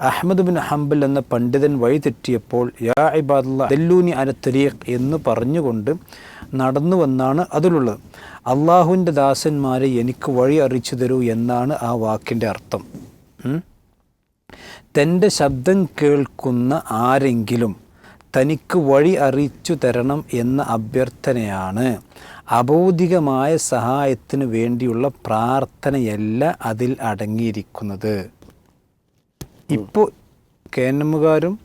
Ahmed bin Hanbal എന്ന പണ്ഡിതൻ വഴി തെറ്റിയപ്പോൾ യാ ഇബാദുള്ള ദല്ലൂനി അന എന്ന് പറഞ്ഞുകൊണ്ട് നടന്നു വന്നാണ് അതിലുള്ളത്. അള്ളാഹുവിന്റെ ദാസന്മാരെ എനിക്ക് വഴി അറിയിച്ചു തരൂ എന്നാണ് ആ വാക്കിന്റെ അർത്ഥം? തന്റെ ശബ്ദം കേൾക്കുന്ന ആരെങ്കിലും തനിക്ക് വഴി അറിയിച്ചു തരണം എന്ന അഭ്യർത്ഥനയാണ്. അബൗദികമായ സഹായത്തിന് വേണ്ടിയുള്ള പ്രാർത്ഥനയല്ല അതിൽ അടങ്ങിയിരിക്കുന്നത്. ഇപ്പോൾ കെ എൻ എമ്മുകാരും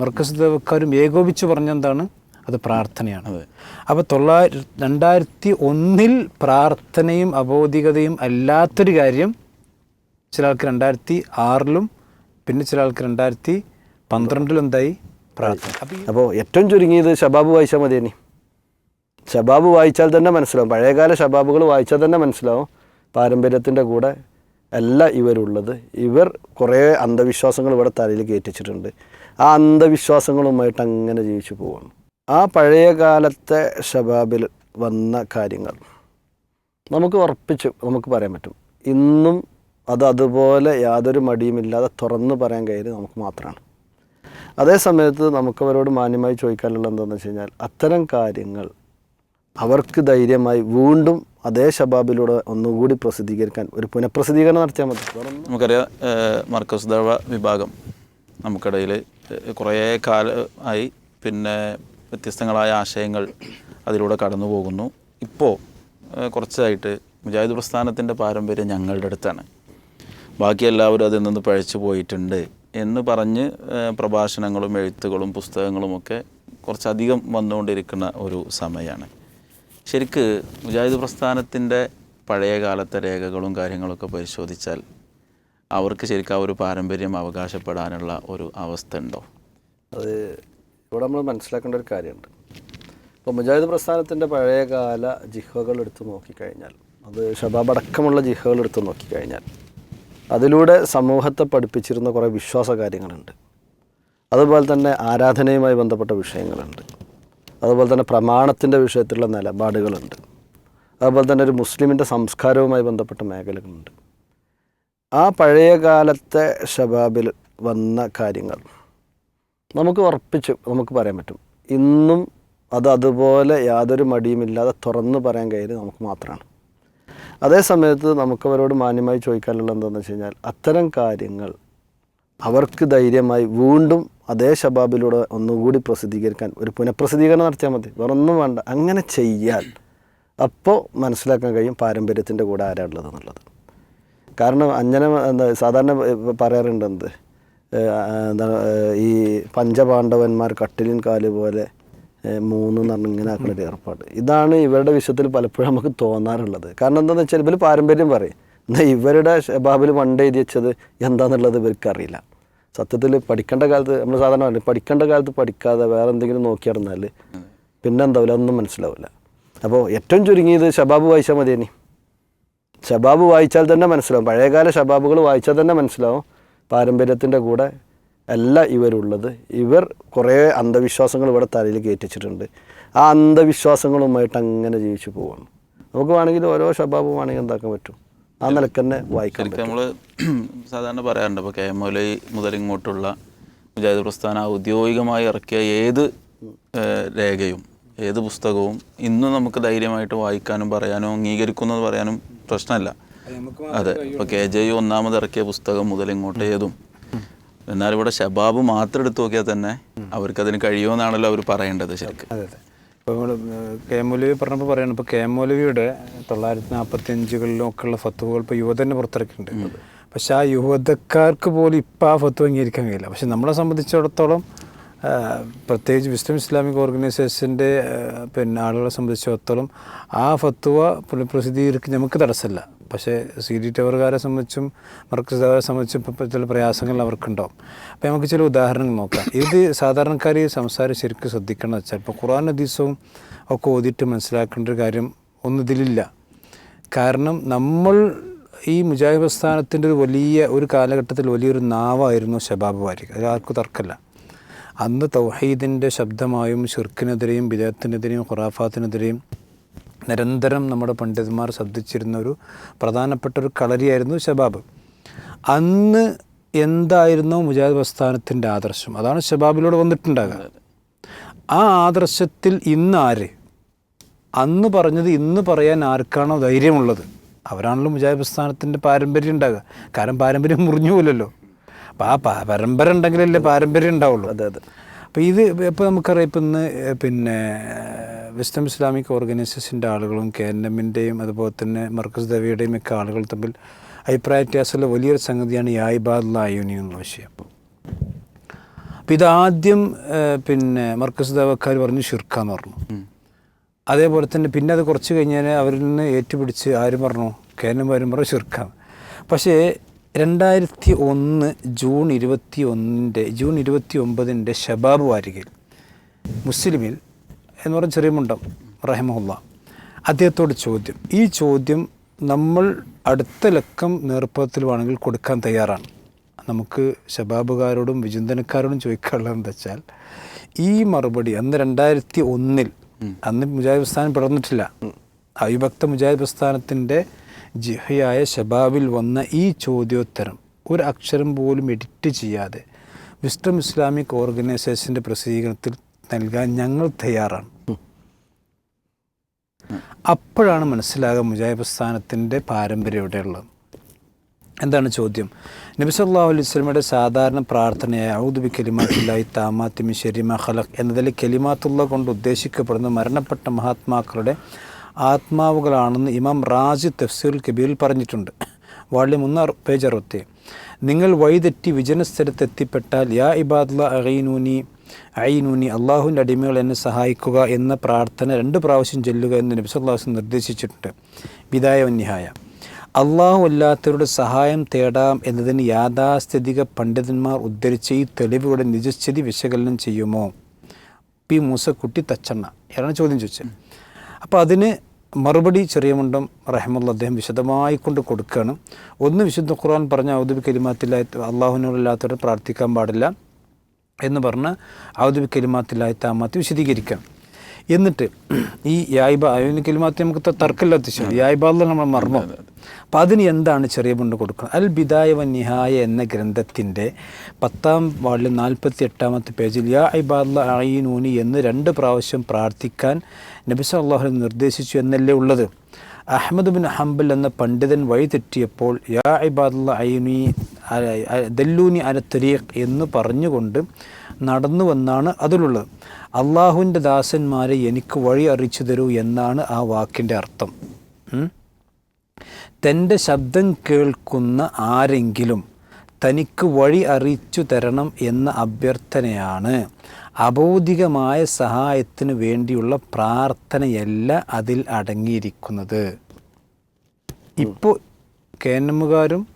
മർക്കസ് ദേവക്കാരും ഏകോപിച്ച് പറഞ്ഞെന്താണ്? അത് പ്രാർത്ഥനയാണ്. അപ്പോൾ തൊള്ളായിരത്തി രണ്ടായിരത്തി ഒന്നിൽ പ്രാർത്ഥനയും അബോധികതയും അല്ലാത്തൊരു കാര്യം ചില ആൾക്ക് രണ്ടായിരത്തി ആറിലും പിന്നെ ചില ആൾക്ക് രണ്ടായിരത്തി പന്ത്രണ്ടിലും എന്തായി? പ്രാർത്ഥന. അപ്പോൾ ഏറ്റവും ചുരുങ്ങിയത് ഷബാബ് വായിച്ചാൽ മതി ഇനി. ഷബാബ് വായിച്ചാൽ തന്നെ മനസ്സിലാവും. പഴയകാല ഷബാബുകൾ വായിച്ചാൽ തന്നെ മനസ്സിലാവും. പാരമ്പര്യത്തിന്റെ കൂടെ അല്ല ഇവരുള്ളത്. ഇവർ കുറേ അന്ധവിശ്വാസങ്ങൾ ഇവിടെ തലയിൽ കയറ്റിച്ചിട്ടുണ്ട്. ആ അന്ധവിശ്വാസങ്ങളുമായിട്ട് അങ്ങനെ ജീവിച്ചു പോവാണ്. ആ പഴയ കാലത്തെ ഷബാബിൽ വന്ന കാര്യങ്ങൾ നമുക്ക് ഉറപ്പിച്ച് നമുക്ക് പറയാൻ പറ്റും. ഇന്നും അത് അതുപോലെ യാതൊരു മടിയുമില്ലാതെ തുറന്ന് പറയാൻ കഴിയുന്നത് നമുക്ക് മാത്രമാണ്. അതേ സമയത്ത് നമുക്കവരോട് മാന്യമായി ചോദിക്കാനുള്ള എന്താണെന്ന് വെച്ച് കഴിഞ്ഞാൽ അത്തരം കാര്യങ്ങൾ അവർക്ക് ധൈര്യമായി വീണ്ടും അതേ ഷബാബിലൂടെ ഒന്നുകൂടി പ്രസിദ്ധീകരിക്കാൻ ഒരു പുനഃപ്രസിദ്ധീകരണം നടത്തിയാൽ മതി. നമുക്കറിയാം മർക്കസ് ദവ വിഭാഗം നമുക്കിടയിൽ കുറേ കാലമായി പിന്നെ വ്യത്യസ്തങ്ങളായ ആശയങ്ങൾ അതിലൂടെ കടന്നു പോകുന്നു. ഇപ്പോൾ കുറച്ചായിട്ട് മുജാഹിദ് പ്രസ്ഥാനത്തിന്റെ പാരമ്പര്യം ഞങ്ങളുടെ അടുത്താണ്. ബാക്കി എല്ലാവരും അതിൽ നിന്ന് പഴച്ചു പോയിട്ടുണ്ട് എന്ന് പറഞ്ഞ് പ്രഭാഷണങ്ങളും എഴുത്തുകളും പുസ്തകങ്ങളുമൊക്കെ കുറച്ചധികം വന്നുകൊണ്ടിരിക്കുന്ന ഒരു സമയമാണ് ശരിക്ക് മുജാഹിദ് പ്രസ്ഥാനത്തിന്റെ പഴയ കാലത്തെ രേഖകളും കാര്യങ്ങളൊക്കെ പരിശോധിച്ചാൽ അവർക്ക് ശരിക്കും ആ ഒരു പാരമ്പര്യം അവകാശപ്പെടാനുള്ള ഒരു അവസ്ഥ ഉണ്ടോ? അത് ഇവിടെ നമ്മൾ മനസ്സിലാക്കേണ്ട ഒരു കാര്യമുണ്ട്. ഇപ്പോൾ മുജാഹിദ് പ്രസ്ഥാനത്തിന്റെ പഴയകാല ജിഹകൾ എടുത്ത് നോക്കിക്കഴിഞ്ഞാൽ അത് ഷബാബ് അടക്കമുള്ള ജിഹകൾ എടുത്ത് നോക്കിക്കഴിഞ്ഞാൽ അതിലൂടെ സമൂഹത്തെ പഠിപ്പിച്ചിരുന്ന കുറേ വിശ്വാസ കാര്യങ്ങളുണ്ട് അതുപോലെ തന്നെ ആരാധനയുമായി ബന്ധപ്പെട്ട വിഷയങ്ങളുണ്ട്. അതുപോലെ തന്നെ പ്രമാണത്തിന്റെ വിഷയത്തിലുള്ള നിലപാടുകളുണ്ട്. അതുപോലെ തന്നെ ഒരു മുസ്ലിമിന്റെ സംസ്കാരവുമായി ബന്ധപ്പെട്ട മേഖലകളുണ്ട്. ആ പഴയ കാലത്തെ ഷബാബിൽ വന്ന കാര്യങ്ങൾ നമുക്ക് ഉറപ്പിച്ച് നമുക്ക് പറയാൻ പറ്റും. ഇന്നും അത് അതുപോലെ യാതൊരു മടിയുമില്ലാതെ തുറന്നു പറയാൻ കഴിയുന്നത് നമുക്ക് മാത്രമാണ്. അതേ സമയത്ത് നമുക്കവരോട് മാന്യമായി ചോദിക്കാനുള്ള എന്താണെന്ന് വെച്ച് കഴിഞ്ഞാൽ അത്തരം കാര്യങ്ങൾ അവർക്ക് ധൈര്യമായി വീണ്ടും അതേ ഷബാബിലൂടെ ഒന്നുകൂടി പ്രസിദ്ധീകരിക്കാൻ ഒരു പുനഃപ്രസിദ്ധീകരണം നടത്തിയാൽ മതി. വേറൊന്നും വേണ്ട. അങ്ങനെ ചെയ്യാൻ. അപ്പോൾ മനസ്സിലാക്കാൻ കഴിയും പാരമ്പര്യത്തിന്റെ കൂടെ ആരാണുള്ളത് എന്നുള്ളത്. കാരണം അങ്ങനെ എന്താ സാധാരണ പറയാറുണ്ട് എന്ത്? എന്താണ് എന്താ ഈ പഞ്ചപാണ്ഡവന്മാർ കട്ടിലിൻ കാൽ പോലെ മൂന്ന് എന്ന് പറഞ്ഞ് ഇങ്ങനെ ആക്കുന്ന ഒരു ഏർപ്പാട്. ഇതാണ് ഇവരുടെ വിഷയത്തിൽ പലപ്പോഴും നമുക്ക് തോന്നാറുള്ളത്. കാരണം എന്താണെന്ന് വെച്ചാൽ ഇവർ പാരമ്പര്യം പറയും. എന്നാൽ ഇവരുടെ ബാബിൽ പണ്ട് എഴുതി വെച്ചത് എന്താണെന്നുള്ളത് ഇവർക്ക് അറിയില്ല. സത്യത്തിൽ പഠിക്കേണ്ട കാലത്ത് നമ്മൾ സാധാരണ പറയും പഠിക്കേണ്ട കാലത്ത് പഠിക്കാതെ വേറെ എന്തെങ്കിലും നോക്കി നടന്നാൽ പിന്നെ എന്താവില്ല ഒന്നും മനസ്സിലാവില്ല. അപ്പോൾ ഏറ്റവും ചുരുങ്ങിയത് ഷബാബ് വായിച്ചാൽ മതി ഇനി. ഷബാബ് വായിച്ചാൽ തന്നെ മനസ്സിലാവും. പഴയകാല ഷബാബുകൾ വായിച്ചാൽ തന്നെ മനസ്സിലാവും. പാരമ്പര്യത്തിന്റെ കൂടെ അല്ല ഇവരുള്ളത്. ഇവർ കുറേ അന്ധവിശ്വാസങ്ങൾ ഇവിടെ തലയിൽ കയറ്റിച്ചിട്ടുണ്ട്. ആ അന്ധവിശ്വാസങ്ങളുമായിട്ട് അങ്ങനെ ജീവിച്ചു പോവാണ്. നമുക്ക് വേണമെങ്കിൽ ഓരോ ഷബാബും വേണമെങ്കിൽ എന്താക്കാൻ പറ്റും. ആ നിലയ്ക്ക് തന്നെ വായിക്കാൻ ശരിക്കും നമ്മൾ സാധാരണ പറയാറുണ്ട് ഇപ്പോൾ കെ എം മൗലൈ മുതൽ ഇങ്ങോട്ടുള്ള മുജാഹിദ് പ്രസ്ഥാനം ഔദ്യോഗികമായി ഇറക്കിയ ഏത് രേഖയും ഏത് പുസ്തകവും ഇന്നും നമുക്ക് ധൈര്യമായിട്ട് വായിക്കാനും പറയാനും അംഗീകരിക്കുന്നത് പറയാനും പ്രശ്നമല്ല. അതെ ഇപ്പോൾ കെ ജെ യു ഒന്നാമത് ഇറക്കിയ പുസ്തകം മുതൽ ഇങ്ങോട്ട് ഏതും. എന്നാൽ ഇവിടെ ഷബാബ് മാത്രം എടുത്തു നോക്കിയാൽ തന്നെ അവർക്കതിന് കഴിയുമെന്നാണല്ലോ അവർ പറയേണ്ടത് ശരിക്കും. ഇപ്പോൾ നമ്മൾ കെ മൗലവി പറഞ്ഞപ്പോൾ പറയണം ഇപ്പോൾ കെ മൗലവിയുടെ തൊള്ളായിരത്തി നാൽപ്പത്തി അഞ്ചുകളിലും ഒക്കെയുള്ള ഫത്തുവകൾ ഇപ്പോൾ യുവതന്നെ പുറത്തിറക്കിയിട്ടുണ്ട്. പക്ഷേ ആ യുവതക്കാർക്ക് പോലും ഇപ്പം ആ ഫത്വ അംഗീകരിക്കാൻ കഴിയില്ല. പക്ഷെ നമ്മളെ സംബന്ധിച്ചിടത്തോളം പ്രത്യേകിച്ച് വിസ്ഡം ഇസ്ലാമിക് ഓർഗനൈസേഷന്റെ പിന്നെ ആളുകളെ സംബന്ധിച്ചിടത്തോളം ആ ഫത്വ പുനഃപ്രസിദ്ധീകരിക്ക് നമുക്ക് തടസ്സമില്ല. പക്ഷേ സി ഡി ടവറുകാരെ സംബന്ധിച്ചും മർക്കസുകാരെ സംബന്ധിച്ചും ചില പ്രയാസങ്ങൾ അവർക്കുണ്ടാവും. അപ്പോൾ നമുക്ക് ചില ഉദാഹരണങ്ങൾ നോക്കാം. ഇത് സാധാരണക്കാർ ഈ സംസാരം ശരിക്കും ശ്രദ്ധിക്കണം വെച്ചാൽ ഇപ്പോൾ ഖുറാൻ ഹദീസവും ഒക്കെ ഓതിയിട്ട് മനസ്സിലാക്കേണ്ട ഒരു കാര്യം ഒന്നും ഇതിലില്ല. കാരണം നമ്മൾ ഈ മുജാഹിദ് പ്രസ്ഥാനത്തിന്റെ ഒരു വലിയ ഒരു കാലഘട്ടത്തിൽ വലിയൊരു നാവായിരുന്നു ഷബാബ് വാരിക്. അത് ആർക്കും തർക്കമില്ല. അന്ന് തൗഹീദിന്റെ ശബ്ദമായും ഷിർക്കിനെതിരെയും വിദേഹത്തിനെതിരെയും ഖുറാഫാത്തിനെതിരെയും നിരന്തരം നമ്മുടെ പണ്ഡിതന്മാർ ശ്രദ്ധിച്ചിരുന്ന ഒരു പ്രധാനപ്പെട്ട ഒരു കളരിയായിരുന്നു ഷബാബ് അന്ന് എന്തായിരുന്നു മുജാഹിദ് പ്രസ്ഥാനത്തിന്റെ ആദർശം. അതാണ് ഷബാബിലൂടെ വന്നിട്ടുണ്ടാകുക ആ ആദർശത്തിൽ ഇന്ന് ആര്? അന്ന് പറഞ്ഞത് ഇന്ന് പറയാൻ ആർക്കാണോ ധൈര്യമുള്ളത്? അവരാണല്ലോ മുജാഹിദ് പ്രസ്ഥാനത്തിന്റെ പാരമ്പര്യം ഉണ്ടാകുക കാരണം പാരമ്പര്യം മുറിഞ്ഞു പോലല്ലോ അപ്പോൾ ആ പരമ്പര ഉണ്ടെങ്കിലല്ലേ പാരമ്പര്യം ഉണ്ടാവുള്ളൂ. അതെ അതെ. അപ്പോൾ ഇത് ഇപ്പോൾ നമുക്കറിയാം ഇപ്പം ഇന്ന് പിന്നെ വിസ്ഡം ഇസ്ലാമിക് ഓർഗനൈസേഷന്റെ ആളുകളും കെ എൻ എമ്മിന്റെയും അതുപോലെ തന്നെ മർക്കസ് ദവിയുടെയും ഒക്കെ ആളുകൾ തമ്മിൽ അഭിപ്രായ വ്യത്യാസമുള്ള വലിയൊരു സംഗതിയാണ് ഈ ആയിബാദുള്ള ആയുനി എന്നുള്ള വിഷയം. അപ്പോൾ ഇതാദ്യം പിന്നെ മർക്കസ് ദവക്കാർ പറഞ്ഞു ഷിർക്കാന്ന് പറഞ്ഞു. അതേപോലെ തന്നെ പിന്നെ അത് കുറച്ച് കഴിഞ്ഞാൽ അവരിൽ നിന്ന് ഏറ്റുപിടിച്ച് ആരും പറഞ്ഞു? കേരളമാരും പറഞ്ഞു ഷിർക്കാണ് പക്ഷേ രണ്ടായിരത്തി ഒന്ന് ജൂൺ ഇരുപത്തി ഒന്നിന്റെ ജൂൺ ഇരുപത്തി ഒമ്പതിന്റെ ഷബാബ് വാരികയിൽ മുസ്ലിമിൽ എന്ന് പറഞ്ഞ ചെറിയ മുണ്ടം റഹിമുല്ല അദ്ദേഹത്തോട് ചോദ്യം ഈ ചോദ്യം നമ്മൾ അടുത്ത ലക്കം നേർപ്പത്തിൽ വേണമെങ്കിൽ കൊടുക്കാൻ തയ്യാറാണ്. നമുക്ക് ശബാബുകാരോടും വിചിന്തനക്കാരോടും ചോദിക്കാനുള്ളത് എന്താ വെച്ചാൽ ഈ മറുപടി അന്ന് രണ്ടായിരത്തി ഒന്നിൽ അന്ന് മുജാഹിദ് പ്രസ്ഥാനം പിറന്നിട്ടില്ല. അവിഭക്ത മുജാഹിദ് പ്രസ്ഥാനത്തിന്റെ ജിഹയായ ഷബാബിൽ വന്ന ഈ ചോദ്യോത്തരം ഒരു അക്ഷരം പോലും എഡിറ്റ് ചെയ്യാതെ വിസ്ഡം ഇസ്ലാമിക് ഓർഗനൈസേഷന്റെ പ്രസിദ്ധീകരണത്തിൽ നൽകാൻ ഞങ്ങൾ തയ്യാറാണ്. അപ്പോഴാണ് മനസ്സിലാകുക മുജാഹിബ് സ്ഥാനത്തിന്റെ പാരമ്പര്യം ഇവിടെയുള്ളത് എന്താണ് ചോദ്യം? നബി സല്ലല്ലാഹു അലൈഹി സ്വലമയുടെ സാധാരണ പ്രാർത്ഥനയായ ഔദുബി കലിമാത്തില്ലായി താമാത്തിമി ഷെരിമ ഖലഖ് എന്നതിൽ കലിമാത്തുള്ള കൊണ്ട് ഉദ്ദേശിക്കപ്പെടുന്ന മരണപ്പെട്ട മഹാത്മാക്കളുടെ ആത്മാവുകളാണെന്ന് ഇമാം റാജി തഫ്സീൽ കബീറിൽ പറഞ്ഞിട്ടുണ്ട്. വാള്യം ഒന്ന് അറു- പേജ് അറുപത്തി. നിങ്ങൾ വഴിതെറ്റി വിജനസ്ഥലത്തെത്തിപ്പെട്ടാൽ യാ ഇബാദ്ല അഹീനൂനി അയിനൂനി അള്ളാഹുവിന്റെ അടിമകൾ എന്നെ സഹായിക്കുക എന്ന പ്രാർത്ഥന രണ്ട് പ്രാവശ്യം ചൊല്ലുക എന്ന് നബി സല്ലല്ലാഹു അലൈഹി വസല്ലം നിർദ്ദേശിച്ചിട്ടുണ്ട്. വിദായ വന്യഹായ അള്ളാഹു അല്ലാത്തവരുടെ സഹായം തേടാം എന്നതിന് യാഥാസ്ഥിതിക പണ്ഡിതന്മാർ ഉദ്ധരിച്ച ഈ തെളിവുകളുടെ നിജസ്ഥിതി വിശകലനം ചെയ്യുമോ? പി മൂസക്കുട്ടി തച്ചണ്ണ. ഇയാളാണ് ചോദ്യം ചോദിച്ചത്. അപ്പോൾ അതിന് മറുപടി ചെറിയ മുണ്ടം റഹമുള്ള അദ്ദേഹം വിശദമായി കൊണ്ട് കൊടുക്കുകയാണ്. ഒന്ന് വിശുദ്ധ ഖുർആൻ പറഞ്ഞ ഔദ്യോഗിക കലിമാത്തില്ലായി അള്ളാഹുവിനോടില്ലാത്തവരെ പ്രാർത്ഥിക്കാൻ പാടില്ല എന്ന് പറഞ്ഞ് ഔദ്യോഗിക കലിമാത്തില്ലായി താമാത്തി വിശദീകരിക്കാം. എന്നിട്ട് ഈ യായ്ബ ഔദ്യോഗിക കലിമാത്തി നമുക്ക് തർക്കമില്ലാത്ത യായ്ബാദിൽ നമ്മൾ മറന്നു. അപ്പം അതിന് എന്താണ് ചെറിയ മുണ്ട് കൊടുക്കുന്നത് അൽ ബിദായ വ നിഹായ എന്ന ഗ്രന്ഥത്തിന്റെ പത്താം വാളിൽ നാൽപ്പത്തി എട്ടാമത്തെ പേജിൽ യാ ഇബാദ് നൂനി എന്ന് രണ്ട് പ്രാവശ്യം പ്രാർത്ഥിക്കാൻ നബി സല്ലാഹു നിർദ്ദേശിച്ചു എന്നല്ലേ ഉള്ളത്. അഹമ്മദ് ബിൻ ഹംബൽ എന്ന പണ്ഡിതൻ വഴി തെറ്റിയപ്പോൾ യാ ഇബാദുള്ള അയ്യൂനി ദല്ലൂനി അല തരീഖ് എന്ന് പറഞ്ഞുകൊണ്ട് നടന്നു വന്നാണ് അതിലുള്ളത്. അള്ളാഹുവിന്റെ ദാസന്മാരെ എനിക്ക് വഴി അറിയിച്ചു തരൂ എന്നാണ് ആ വാക്കിന്റെ അർത്ഥം? തന്റെ ശബ്ദം കേൾക്കുന്ന ആരെങ്കിലും തനിക്ക് വഴി അറിയിച്ചു തരണം എന്ന അഭ്യർത്ഥനയാണ്. അബൗദികമായ സഹായത്തിന് വേണ്ടിയുള്ള പ്രാർത്ഥനയല്ല അതിൽ അടങ്ങിയിരിക്കുന്നത്. ഇപ്പോൾ കേനമ്മുകാരും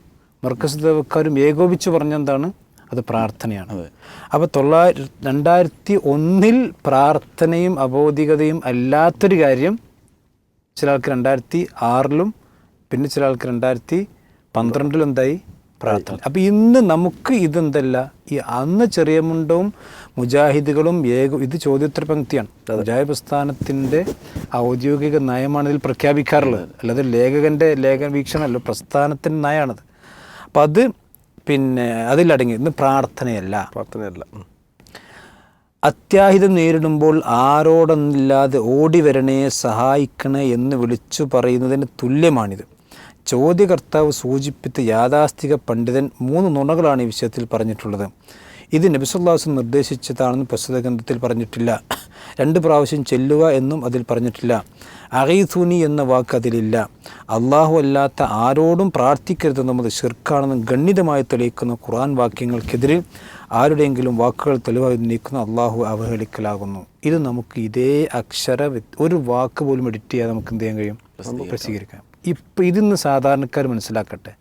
മർക്കസ് ദേവക്കാരും ഏകോപിച്ച് പറഞ്ഞെന്താണ്? അത് പ്രാർത്ഥനയാണ്. അപ്പോൾ തൊള്ളായിര രണ്ടായിരത്തി ഒന്നിൽ പ്രാർത്ഥനയും അബൗദികതയും അല്ലാത്തൊരു കാര്യം ചില ആൾക്ക് രണ്ടായിരത്തി ആറിലും പിന്നെ ചില ആൾക്ക് രണ്ടായിരത്തി പന്ത്രണ്ടിലെന്തായി പ്രാർത്ഥന. അപ്പം ഇന്ന് നമുക്ക് ഇതെന്തല്ല? ഈ അന്ന് ചെറിയ മുണ്ടവും മുജാഹിദുകളും ഏക ഇത് ചോദ്യോത്തര പങ്ക്തിയാണ് മുജാഹിദ് പ്രസ്ഥാനത്തിന്റെ ഔദ്യോഗിക നയമാണ് ഇതിൽ പ്രഖ്യാപിക്കാറുള്ളത്. അല്ലാതെ ലേഖകന്റെ ലേഖന വീക്ഷണമല്ല പ്രസ്ഥാനത്തിന്റെ നയമാണത്. അപ്പം അത് പിന്നെ അതിലടങ്ങി ഇന്ന് പ്രാർത്ഥനയല്ല. പ്രാർത്ഥനയല്ല. അത്യാഹിതം നേരിടുമ്പോൾ ആരോടൊന്നില്ലാതെ ഓടി വരണേ സഹായിക്കണേ എന്ന് വിളിച്ചു പറയുന്നതിന് തുല്യമാണിത്. ചോദ്യകർത്താവ് സൂചിപ്പിച്ച യാഥാസ്ഥിക പണ്ഡിതൻ മൂന്ന് നുണകളാണ് ഈ വിഷയത്തിൽ പറഞ്ഞിട്ടുള്ളത്. ഇത് നബിസുല്ലാസ് നിർദ്ദേശിച്ചതാണെന്ന് പ്രസ്തുത ഗ്രന്ഥത്തിൽ പറഞ്ഞിട്ടില്ല. രണ്ട് പ്രാവശ്യം ചെല്ലുക എന്നും അതിൽ പറഞ്ഞിട്ടില്ല. അഹീസൂനി എന്ന വാക്ക് അതിലില്ല. അള്ളാഹു അല്ലാത്ത ആരോടും പ്രാർത്ഥിക്കരുതെന്നും അത് ഷിർക്കാണെന്നും ഗണ്യതമായി തെളിയിക്കുന്ന ഖുർആൻ വാക്യങ്ങൾക്കെതിരെ ആരുടെയെങ്കിലും വാക്കുകൾ തെളിവായി നീക്കുന്ന അള്ളാഹു അവഹേളിക്കലാകുന്നു. ഇത് നമുക്ക് ഇതേ അക്ഷര ഒരു വാക്ക് പോലും എഡിറ്റ് ചെയ്യാതെ നമുക്ക് എന്ത് ചെയ്യാൻ കഴിയും? പ്രസിദ്ധീകരിക്കാം. ഇപ്പം ഇതിന്ന് സാധാരണക്കാർ മനസ്സിലാക്കട്ടെ.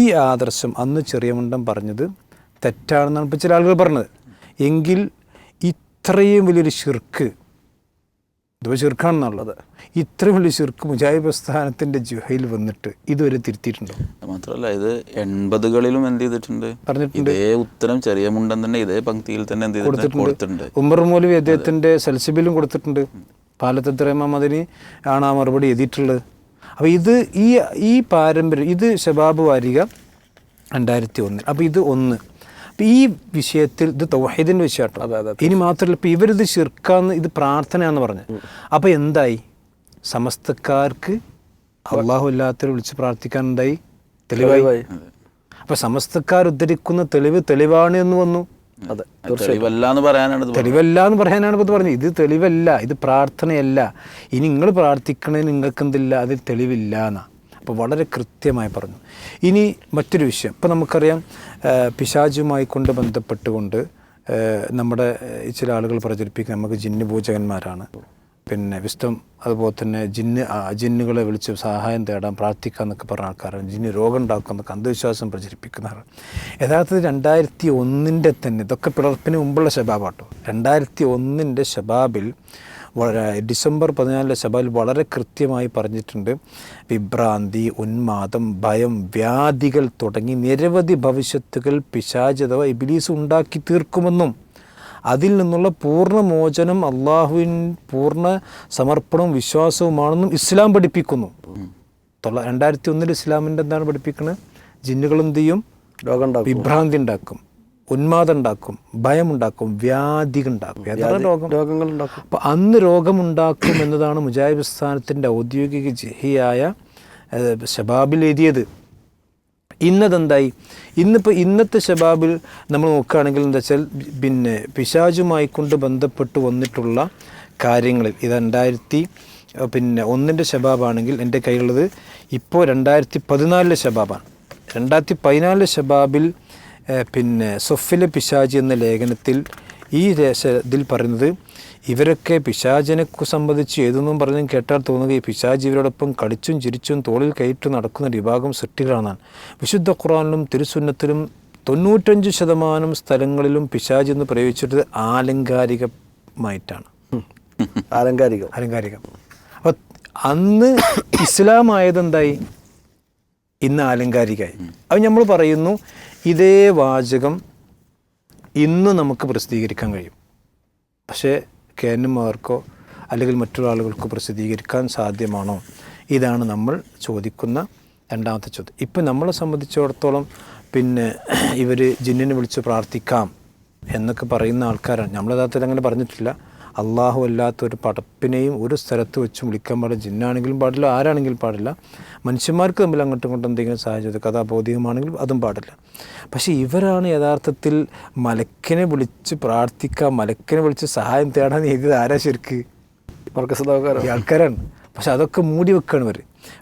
ഈ ആദർശം അന്ന് ചെറിയമുണ്ടം പറഞ്ഞത് തെറ്റാണെന്നാണ് ഇപ്പോൾ ചില ആളുകൾ പറഞ്ഞത്. എങ്കിൽ ഇത്രയും വലിയൊരു ഷിർക്ക് ഇതുപോലെ ഷിർക്കാണെന്നുള്ളത് ഇത്രയും വലിയ ഷിർക്ക് മുജാഹിദ് പ്രസ്ഥാനത്തിന്റെ ജുഹയിൽ വന്നിട്ട് ഇതുവരെ തിരുത്തിയിട്ടുണ്ടോ? മാത്രമല്ല ഇത് എൺപതുകളിലും എന്ത് ചെയ്തിട്ടുണ്ട്? പറഞ്ഞിട്ടുണ്ട്. ഇതേ ഉത്തരം ചെറിയ മുണ്ടൻ തന്നെ ഇതേ പങ്ക്തിയിൽ തന്നെ എന്ത് കൊടുത്തിട്ടുണ്ട്. ഉമർ മൗലവി അദ്ദേഹത്തിന്റെ സെൽസിബിലും കൊടുത്തിട്ടുണ്ട്. പാലത്തത്രയമ്മ മതിന് ആണ് ആ മറുപടി എഴുതിയിട്ടുള്ളത്. അപ്പോൾ ഇത് ഈ ഈ പാരമ്പര്യം ഇത് ഷബാബ് വാരിക രണ്ടായിരത്തി ഒന്നിൽ അപ്പോൾ ഇത് ഒന്ന്. അപ്പോൾ ഈ വിഷയത്തിൽ ഇത് തൗഹീദിന്റെ വിഷയമാട്ടോ. അതെ, അതെ. ഇനി മാത്രമല്ല ഇപ്പോൾ ഇവരിത് ശിർക്കാന്ന് ഇത് പ്രാർത്ഥനയാന്ന് പറഞ്ഞു. അപ്പോൾ എന്തായി? സമസ്തക്കാർക്ക് അള്ളാഹു അല്ലാത്തവരെ വിളിച്ച് പ്രാർത്ഥിക്കാനുണ്ടായി തെളിവായി. അപ്പോൾ സമസ്തക്കാർ ഉദ്ധരിക്കുന്ന തെളിവ് തെളിവാണ് എന്ന് വന്നു. അതെ തെളിവല്ല എന്ന് പറയാനാണ്. തെളിവല്ല എന്ന് പറയാനാണ് ഇപ്പോൾ പറഞ്ഞത്. ഇത് തെളിവല്ല ഇത് പ്രാർത്ഥനയല്ല. ഇനി നിങ്ങൾ പ്രാർത്ഥിക്കണതിന് നിങ്ങൾക്ക് എന്തില്ല അതിൽ തെളിവില്ല എന്നാ അപ്പോൾ വളരെ കൃത്യമായി പറഞ്ഞു. ഇനി മറ്റൊരു വിഷയം. ഇപ്പോൾ നമുക്കറിയാം പിശാചുമായി കൊണ്ട് ബന്ധപ്പെട്ടുകൊണ്ട് നമ്മുടെ ചില ആളുകൾ പ്രചരിപ്പിക്കുന്ന നമുക്ക് ജിന്ന് പൂജകന്മാരാണ് പിന്നെ വിസ്തം അതുപോലെ തന്നെ ജിന്ന് ജിന്നുകളെ വിളിച്ച് സഹായം തേടാൻ പ്രാർത്ഥിക്കുക എന്നൊക്കെ പറഞ്ഞ ആൾക്കാരാണ്. ജിന്ന് രോഗം ഉണ്ടാക്കുക എന്നൊക്കെ അന്ധവിശ്വാസം പ്രചരിപ്പിക്കുന്നവരാണ് യഥാർത്ഥത്തിൽ രണ്ടായിരത്തി ഒന്നിന്റെ തന്നെ ഇതൊക്കെ പിളർപ്പിന് മുമ്പുള്ള ശബാബാട്ടോ രണ്ടായിരത്തി ഒന്നിന്റെ ശബാബിൽ ഡിസംബർ പതിനാലിലെ ശബാബിൽ വളരെ കൃത്യമായി പറഞ്ഞിട്ടുണ്ട്. വിഭ്രാന്തി ഉന്മാദം ഭയം വ്യാധികൾ തുടങ്ങി നിരവധി ഭവിഷ്യത്തുകൾ പിശാചതവ ഇബിലീസ് ഉണ്ടാക്കി തീർക്കുമെന്നും അതിൽ നിന്നുള്ള പൂർണ മോചനം അള്ളാഹുവിൻ പൂർണ സമർപ്പണവും വിശ്വാസവുമാണെന്നും ഇസ്ലാം പഠിപ്പിക്കുന്നു. തൊള്ള രണ്ടായിരത്തി ഒന്നിൽ ഇസ്ലാമിന്റെ എന്താണ് പഠിപ്പിക്കുന്നത് രോഗം ഉണ്ടാക്കും വിഭ്രാന്തി ഉണ്ടാക്കും ഉന്മാദം ഉണ്ടാക്കും ഭയമുണ്ടാക്കും വ്യാധി ഉണ്ടാക്കും. രോഗം? രോഗങ്ങൾ ഉണ്ടാക്കും. അപ്പോൾ അന്ന് രോഗമുണ്ടാക്കും എന്നതാണ് മുജാഹിബ് സ്ഥാനത്തിന്റെ ഔദ്യോഗിക ജിഹിയായ ഷബാബിൽ എഴുതിയത്. ഇന്നതെന്തായി? ഇന്നിപ്പോൾ ഇന്നത്തെ ശബാബിൽ നമ്മൾ നോക്കുകയാണെങ്കിൽ എന്താ വെച്ചാൽ പിന്നെ പിശാജുമായി കൊണ്ട് ബന്ധപ്പെട്ട് വന്നിട്ടുള്ള കാര്യങ്ങളിൽ ഇത് രണ്ടായിരത്തി പിന്നെ ഒന്നിന്റെ ശബാബാണെങ്കിൽ എന്റെ കയ്യിലുള്ളത് ഇപ്പോൾ രണ്ടായിരത്തി പതിനാലിലെ ശബാബാണ്. രണ്ടായിരത്തി പതിനാലിലെ ശബാബിൽ പിന്നെ സൊഫിലെ പിശാജി എന്ന ലേഖനത്തിൽ ഈ ഇതിൽ പറയുന്നത് ഇവരൊക്കെ പിശാചിനെ സംബന്ധിച്ച് ഏതൊന്നും പറഞ്ഞും കേട്ടാൽ തോന്നുക ഈ പിശാജ് ഇവരോടൊപ്പം കളിച്ചും ചിരിച്ചും തോളിൽ കയറ്റി നടക്കുന്ന ഒരു വിഭാഗം സൃഷ്ടികളാണ്. വിശുദ്ധ ഖുറാനിലും തിരുസുന്നത്തിലും തൊണ്ണൂറ്റഞ്ച് ശതമാനം സ്ഥലങ്ങളിലും പിശാജ് എന്ന് പ്രയോഗിച്ചിട്ട് ആലങ്കാരികമായിട്ടാണ്. ആലങ്കാരികം. ആലങ്കാരികം. അപ്പോൾ അന്ന് ഇസ്ലാം ആയതെന്തായി ഇന്ന് ആലങ്കാരികമായി. അത് നമ്മൾ പറയുന്നു ഇതേ വാചകം ഇന്ന് നമുക്ക് പ്രസിദ്ധീകരിക്കാൻ കഴിയും. പക്ഷേ കേന്നുമാർക്കോ അല്ലെങ്കിൽ മറ്റൊരാളുകൾക്കോ പ്രസിദ്ധീകരിക്കാൻ സാധ്യമാണോ? ഇതാണ് നമ്മൾ ചോദിക്കുന്ന രണ്ടാമത്തെ ചോദ്യം. ഇപ്പം നമ്മളെ സംബന്ധിച്ചിടത്തോളം പിന്നെ ഇവർ ജിന്നിനെ വിളിച്ച് പ്രാർത്ഥിക്കാം എന്നൊക്കെ പറയുന്ന ആൾക്കാരാണ്. നമ്മൾ യഥാർത്ഥത്തിൽ അങ്ങനെ പറഞ്ഞിട്ടില്ല. അള്ളാഹു അല്ലാത്ത ഒരു പടപ്പിനെയും ഒരു സ്ഥലത്ത് വെച്ച് വിളിക്കാൻ പാടില്ല. ജിന്നാണെങ്കിലും പാടില്ല ആരാണെങ്കിലും പാടില്ല. മനുഷ്യന്മാർക്ക് തമ്മിൽ അങ്ങോട്ടും ഇങ്ങോട്ടും എന്തെങ്കിലും സാഹചര്യം കഥാബോധികമാണെങ്കിലും അതും പാടില്ല. പക്ഷേ ഇവരാണ് യഥാർത്ഥത്തിൽ മലക്കിനെ വിളിച്ച് പ്രാർത്ഥിക്കുക മലക്കിനെ വിളിച്ച് സഹായം തേടാൻ എഴുതിയത് ആരാ ശരിക്ക്? ആൾക്കാരാണ്. പക്ഷെ അതൊക്കെ മൂടി വെക്കുകയാണ് ഇവർ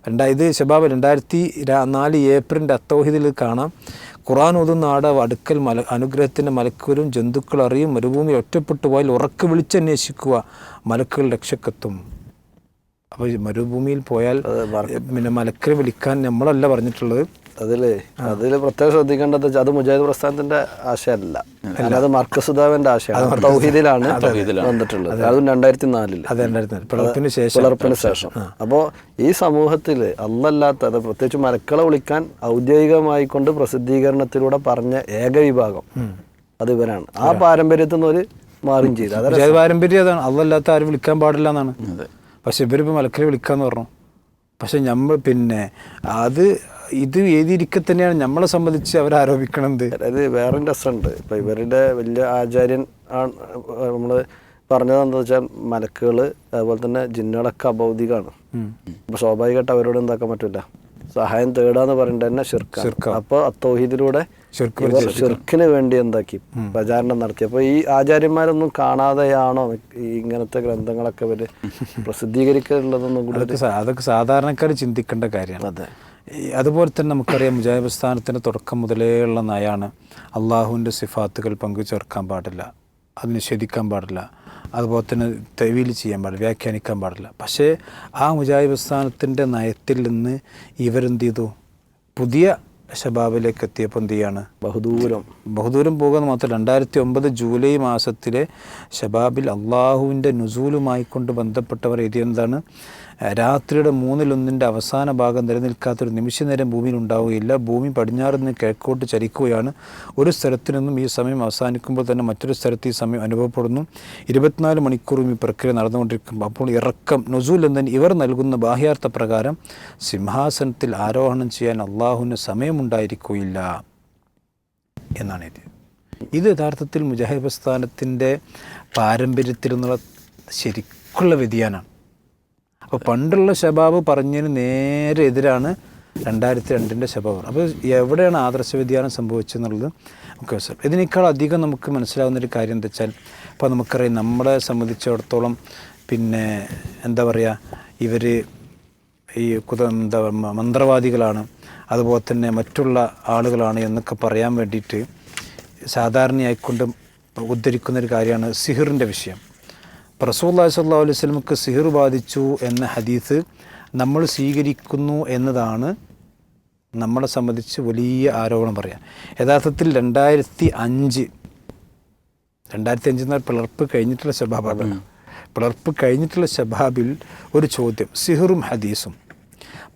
രണ്ടാ ഇത് ശബാബ് രണ്ടായിരത്തി നാല് ഏപ്രിലിന്റെ അത്തോഹിതിൽ കാണാം. ഖുറാൻ ഒതുന്ന ആട അടുക്കൽ മല അനുഗ്രഹത്തിന്റെ മലക്കുകളും ജന്തുക്കൾ അറിയും മരുഭൂമി ഒറ്റപ്പെട്ടു പോയാൽ ഉറക്കെ വിളിച്ചന്വേഷിക്കുക മലക്കുകൾ രക്ഷക്കെത്തും. അപ്പോൾ മരുഭൂമിയിൽ പോയാൽ പിന്നെ മലക്കരെ വിളിക്കാൻ നമ്മളല്ല പറഞ്ഞിട്ടുള്ളത്. അതിൽ അതിൽ പ്രത്യേകം ശ്രദ്ധിക്കേണ്ടത് അത് മുജാഹിദ് പ്രസ്ഥാനത്തിന്റെ ആശയമല്ല അല്ലാതെ അത് മർക്കസുദാവിന്റെ ആശയമാണ്. തൗഹീദിലാണ് വന്നിട്ടുള്ളത്. അതും. രണ്ടായിരത്തി നാലിൽ അത് രണ്ടായിരത്തി നാല് പിളർപ്പിന് ശേഷം. അപ്പോൾ ഈ സമൂഹത്തിൽ അല്ലല്ലാത്ത അത് പ്രത്യേകിച്ച് മരക്കളെ വിളിക്കാൻ ഔദ്യോഗികമായി കൊണ്ട് പ്രസിദ്ധീകരണത്തിലൂടെ പറഞ്ഞ ഏക വിഭാഗം അത് ഇവരാണ്. ആ പാരമ്പര്യത്തിൽ നിന്ന് ഒരു മാറും ചെയ്തു. അതായത് പാരമ്പര്യം അതാണ്. അതല്ലാത്ത ആരും വിളിക്കാൻ പാടില്ല എന്നാണ്. പക്ഷെ ഇവരിപ്പോൾ മലക്കരെ വിളിക്കാന്ന് പറഞ്ഞു. പക്ഷെ നമ്മൾ പിന്നെ അത് ഇത് എഴുതിയിരിക്കെ തന്നെയാണ് നമ്മളെ സംബന്ധിച്ച് അവർ ആരോപിക്കണത്. അതായത് വേറെ രസമുണ്ട്. ഇപ്പൊ ഇവരുടെ വലിയ ആചാര്യൻ ആണ് നമ്മൾ പറഞ്ഞത് എന്താ വെച്ചാൽ മലക്കുകൾ അതുപോലെ തന്നെ ജിന്നുകളൊക്കെ അഭൗതികമാണ് അപ്പൊ സ്വാഭാവികമായിട്ട് അവരോട് എന്താക്കാൻ പറ്റില്ല സഹായം തേടാന്ന് പറയുന്നത് തന്നെ ഷിർക്ക അപ്പൊ അത്തോഹിദിലൂടെ ഇവർ ഷിർക്കിന് വേണ്ടി എന്താക്കി പ്രചാരണം നടത്തി. അപ്പൊ ഈ ആചാര്യന്മാരൊന്നും കാണാതെയാണോ ഈ ഇങ്ങനത്തെ ഗ്രന്ഥങ്ങളൊക്കെ ഇവർ പ്രസിദ്ധീകരിക്കുന്നുള്ളതൊന്നും കൂടി അതൊക്കെ സാധാരണക്കാർ ചിന്തിക്കേണ്ട കാര്യമാണ്. അതെ. അതുപോലെ തന്നെ നമുക്കറിയാം മുജാഹിബ് സ്ഥാനത്തിന്റെ തുടക്കം മുതലേ ഉള്ള നയാണ് അള്ളാഹുവിന്റെ സിഫാത്തുകൾ പങ്കുചേർക്കാൻ പാടില്ല അത് നിഷേധിക്കാൻ പാടില്ല അതുപോലെ തന്നെ തെവീൽ ചെയ്യാൻ പാടില്ല വ്യാഖ്യാനിക്കാൻ പാടില്ല. പക്ഷേ ആ മുജാഹിബ് സ്ഥാനത്തിന്റെ നയത്തിൽ നിന്ന് ഇവരെന്ത് ചെയ്തു? പുതിയ ഷബാബിലേക്ക് എത്തിയപ്പോൾ എന്ത് ചെയ്യാണ്? ബഹുദൂരം. ബഹുദൂരം പോകുന്നത് മാത്രം രണ്ടായിരത്തി ഒമ്പത് ജൂലൈ മാസത്തിലെ ഷബാബിൽ അള്ളാഹുവിന്റെ നുസൂലുമായി കൊണ്ട് ബന്ധപ്പെട്ടവർ എഴുതിയെന്താണ് രാത്രിയുടെ മൂന്നിലൊന്നിന്റെ അവസാന ഭാഗം നിലനിൽക്കാത്തൊരു നിമിഷ നേരം ഭൂമിയിൽ ഉണ്ടാവുകയില്ല. ഭൂമി പടിഞ്ഞാറ് നിന്ന് കിഴക്കോട്ട് ചലിക്കുകയാണ് ഒരു സ്ഥലത്തു നിന്നും ഈ സമയം അവസാനിക്കുമ്പോൾ തന്നെ മറ്റൊരു സ്ഥലത്ത് ഈ സമയം അനുഭവപ്പെടുന്നു. ഇരുപത്തിനാല് മണിക്കൂറും ഈ പ്രക്രിയ നടന്നുകൊണ്ടിരിക്കുമ്പോൾ അപ്പോൾ ഇറക്കം നുസൂൽ എന്നതിന് ഇവർ നൽകുന്ന ബാഹ്യാർത്ഥ പ്രകാരം സിംഹാസനത്തിൽ ആരോഹണം ചെയ്യാൻ അള്ളാഹുവിന് സമയമുണ്ടായിരിക്കുകയില്ല എന്നാണ് ഇത്. ഇത് യഥാർത്ഥത്തിൽ മുജാഹിബ് സ്ഥാനത്തിന്റെ പാരമ്പര്യത്തിൽ നിന്നുള്ള ശരിക്കുള്ള വ്യതിയാനമാണ് അപ്പോൾ പണ്ടുള്ള ശബാബ് പറഞ്ഞതിന് നേരെ എതിരാണ് രണ്ടായിരത്തി രണ്ടിന്റെ ശബാബ്. അപ്പോൾ എവിടെയാണ് ആദർശ വ്യതിയാനം സംഭവിച്ചെന്നുള്ളത് നമുക്ക് സർ ഇതിനേക്കാൾ അധികം നമുക്ക് മനസ്സിലാവുന്ന ഒരു കാര്യം എന്താ വെച്ചാൽ ഇപ്പോൾ നമുക്കറിയാം നമ്മളെ സംബന്ധിച്ചിടത്തോളം പിന്നെ എന്താ പറയുക ഇവർ ഈ കുത എന്താ മന്ത്രവാദികളാണ്. അതുപോലെ തന്നെ മറ്റുള്ള ആളുകളാണ് എന്നൊക്കെ പറയാൻ വേണ്ടിയിട്ട് സാധാരണയായിക്കൊണ്ട് ഉദ്ധരിക്കുന്ന ഒരു കാര്യമാണ് സിഹിറിന്റെ വിഷയം. ഇപ്പോൾ റസൂല്ലാ സല്ലാ അലൈഹി സ്വലമുക്ക് സിഹിർ ബാധിച്ചു എന്ന ഹദീസ് നമ്മൾ സ്വീകരിക്കുന്നു എന്നതാണ് നമ്മളെ സംബന്ധിച്ച് വലിയ ആരോപണം പറയാൻ. യഥാർത്ഥത്തിൽ രണ്ടായിരത്തി അഞ്ച് രണ്ടായിരത്തി അഞ്ച് എന്നാൽ പിളർപ്പ് കഴിഞ്ഞിട്ടുള്ള ശബാബാണ് പിളർപ്പ് കഴിഞ്ഞിട്ടുള്ള ശബാബിൽ ഒരു ചോദ്യം സിഹിറും ഹദീസും.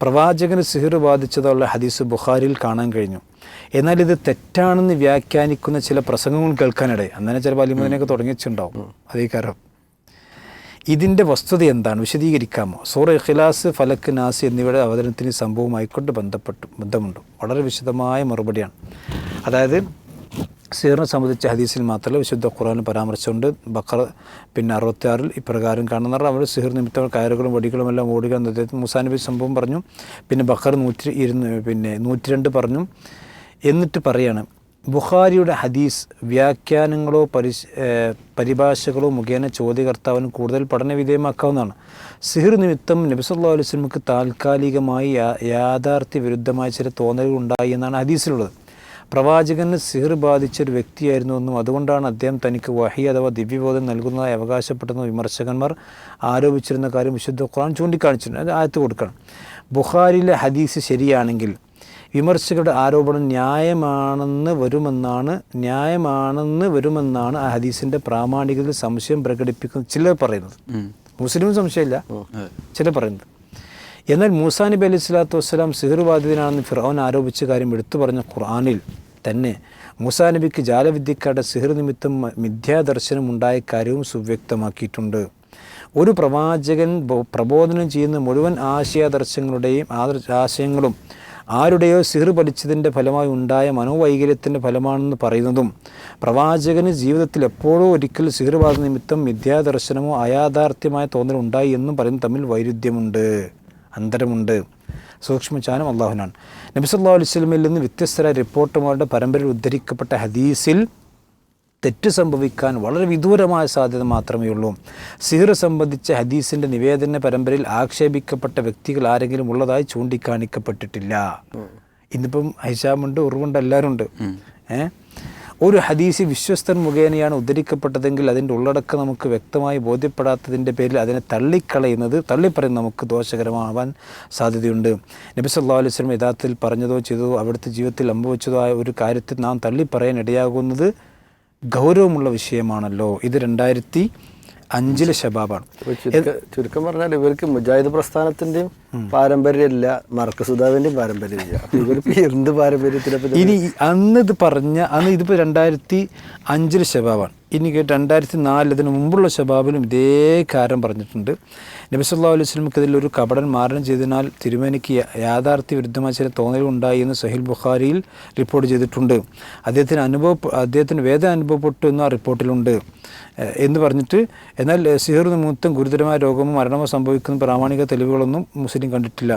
പ്രവാചകന് സിഹിർ ബാധിച്ചതുള്ള ഹദീസ് ബുഖാരിയിൽ കാണാൻ കഴിഞ്ഞു. എന്നാൽ ഇത് തെറ്റാണെന്ന് വ്യാഖ്യാനിക്കുന്ന ചില പ്രസംഗങ്ങൾ കേൾക്കാനിടയിൽ അന്നേരം ചില അലിമുദിനൊക്കെ തുടങ്ങിയിട്ടുണ്ടാവും. അതേ കാരണം. ഇതിന്റെ വസ്തുത എന്താണ്? വിശദീകരിക്കാമോ? സൂറ ഇഖിലാസ് ഫലക്ക് നാസ് എന്നിവയുടെ അവതരണത്തിന് സംഭവമായിക്കൊണ്ട് ബന്ധപ്പെട്ടു ബന്ധമുണ്ട്. വളരെ വിശദമായ മറുപടിയാണ്. അതായത് സീറിനെ സംബന്ധിച്ച ഹദീസിൽ മാത്രമല്ല വിശുദ്ധ ഖുറാനും പരാമർശമുണ്ട്. ബക്കർ പിന്നെ അറുപത്തിയാറിൽ ഇപ്രകാരം കാണുന്ന അവർ സിഹിർ നിമിത്തം കയറുകളും വടികളും എല്ലാം ഓടുക എന്നത് അദ്ദേഹത്തിന് നബി സംഭവം പറഞ്ഞു. പിന്നെ ബക്കർ നൂറ്റി ഇരുന്ന് പിന്നെ നൂറ്റി രണ്ട് പറഞ്ഞു. എന്നിട്ട് പറയാണ് ബുഖാരിയുടെ ഹദീസ് വ്യാഖ്യാനങ്ങളോ പരിശ് പരിഭാഷകളോ മുഖേന ചോദ്യകർത്താവിന് കൂടുതൽ പഠന വിധേയമാക്കാവുന്നതാണ് സിഹിർ നിമിത്തം നബിസല്ലാ അലൈഹി സ്വലമുക്ക് താൽക്കാലികമായി യാഥാർത്ഥ്യ വിരുദ്ധമായ ചില തോന്നലുകൾ ഉണ്ടായി എന്നാണ് ഹദീസിലുള്ളത്. പ്രവാചകന് സിഹിർ ബാധിച്ച ഒരു വ്യക്തിയായിരുന്നുവെന്നും അതുകൊണ്ടാണ് അദ്ദേഹം തനിക്ക് വഹി അഥവാ ദിവ്യബോധം നൽകുന്നതായി അവകാശപ്പെട്ടെന്ന് വിമർശകന്മാർ ആരോപിച്ചിരുന്ന കാര്യം വിശുദ്ധ ഖുർആൻ ചൂണ്ടിക്കാണിച്ചിട്ടുണ്ട്. അത് ആയത്ത് കൊടുക്കണം. ബുഖാരിയിലെ ഹദീസ് ശരിയാണെങ്കിൽ വിമർശകരുടെ ആരോപണം ന്യായമാണെന്ന് വരുമെന്നാണ് ന്യായമാണെന്ന് വരുമെന്നാണ് ആ ഹദീസിന്റെ പ്രാമാണികതയിൽ സംശയം പ്രകടിപ്പിക്കുന്ന ചിലർ പറയുന്നത്. മുസ്ലിം സംശയമില്ല. ചിലർ പറയുന്നത്. എന്നാൽ മൂസാ നബി അലൈഹി സ്വലാത്തു വസ്സലാം സിഹിർബാധിതനാണെന്ന് ഫിറോൻ ആരോപിച്ച കാര്യം എടുത്തു പറഞ്ഞ ഖുർആാനിൽ തന്നെ മൂസാ നബിക്ക് ജാലവിദ്യക്കാരുടെ സിഹിർ നിമിത്തം മിഥ്യാദർശനം ഉണ്ടായ കാര്യവും സുവ്യക്തമാക്കിയിട്ടുണ്ട്. ഒരു പ്രവാചകൻ പ്രബോധനം ചെയ്യുന്ന മുഴുവൻ ആശയദർശങ്ങളുടെയും ആദർ ആശയങ്ങളും ആരുടെയോ സിഹിർ പഠിച്ചതിന്റെ ഫലമായി ഉണ്ടായ മനോവൈകല്യത്തിന്റെ ഫലമാണെന്ന് പറയുന്നതും പ്രവാചകന് ജീവിതത്തിൽ എപ്പോഴോ ഒരിക്കൽ സിഹർബാധ നിമിത്തം മിഥ്യാദർശനമോ അയാഥാർത്ഥ്യമായ തോന്നൽ ഉണ്ടായി എന്നും പറയുന്നത് തമ്മിൽ വൈരുദ്ധ്യമുണ്ട് അന്തരമുണ്ട്. സൂക്ഷ്മചാനം അള്ളാഹുനാണ് നബി അള്ളാഹു അലൈഹി വസല്ലമയിൽ നിന്ന് വ്യത്യസ്തരായ റിപ്പോർട്ടുമാരുടെ പരമ്പരയിൽ ഉദ്ധരിക്കപ്പെട്ട ഹദീസിൽ തെറ്റ് സംഭവിക്കാൻ വളരെ വിദൂരമായ സാധ്യത മാത്രമേ ഉള്ളൂ. സിഹിർ സംബന്ധിച്ച ഹദീസിന്റെ നിവേദന പരമ്പരയിൽ ആക്ഷേപിക്കപ്പെട്ട വ്യക്തികൾ ആരെങ്കിലും ഉള്ളതായി ചൂണ്ടിക്കാണിക്കപ്പെട്ടിട്ടില്ല. ഇന്നിപ്പം ഹൈഷാമുണ്ട് ഉറവുണ്ട് എല്ലാവരും ഉണ്ട് ഏഹ് ഒരു ഹദീസ് വിശ്വസ്തൻ മുഖേനയാണ് ഉദ്ധരിക്കപ്പെട്ടതെങ്കിൽ അതിന്റെ ഉള്ളടക്കം നമുക്ക് വ്യക്തമായി ബോധ്യപ്പെടാത്തതിന്റെ പേരിൽ അതിനെ തള്ളിക്കളയുന്നത് തള്ളിപ്പറയുന്നത് നമുക്ക് ദോഷകരമാവാൻ സാധ്യതയുണ്ട്. നബി സല്ലല്ലാഹു അലൈഹി വസല്ലം യഥാർത്ഥത്തിൽ പറഞ്ഞതോ ചെയ്തതോ അവിടുത്തെ ജീവിതത്തിൽ അനുഭവിച്ചതോ ആയ ഒരു കാര്യത്തിൽ നാം തള്ളിപ്പറയാൻ ഇടയാകുന്നത് ഗൗരവമുള്ള വിഷയമാണല്ലോ. ഇത് രണ്ടായിരത്തി അഞ്ചിലെ ശബാബാണ്. ചുരുക്ക പറഞ്ഞാൽ ഇവർക്ക് മുജാഹിദ് പ്രസ്ഥാനത്തിന്റെയും പാരമ്പര്യമില്ല മർക്കസുദാവിന്റെയും പാരമ്പര്യമില്ല. ഇവർക്ക് എന്ത് പാരമ്പര്യത്തിനെ ഇനി അന്ന് ഇത് പറഞ്ഞ അന്ന് ഇതിപ്പോ രണ്ടായിരത്തി അഞ്ചിലെ ശബാബാണ്. ഇനി രണ്ടായിരത്തി നാലിൽ അതിന് മുമ്പുള്ള ശബാബിലും ഇതേ കാര്യം പറഞ്ഞിട്ടുണ്ട്. നബി അലൈഹി അലൈഹി ഇതിൽ ഒരു കപടൻ മാരണം ചെയ്തതിനാൽ തിരുമേനിക്ക് യാഥാർത്ഥ്യ വിരുദ്ധമായ ചില തോന്നലുണ്ടായി എന്ന് സഹിൽ ബുഖാരിയിൽ റിപ്പോർട്ട് ചെയ്തിട്ടുണ്ട്. അദ്ദേഹത്തിന് അനുഭവ അദ്ദേഹത്തിന് വേദന അനുഭവപ്പെട്ടു എന്ന് ആ റിപ്പോർട്ടിലുണ്ട്. എന്ന് പറഞ്ഞിട്ട് എന്നാൽ സിഹിർ നിമിത്തം ഗുരുതരമായ രോഗമോ മരണമോ സംഭവിക്കുന്ന പ്രാമാണിക തെളിവുകളൊന്നും മുസ്ലിം കണ്ടിട്ടില്ല.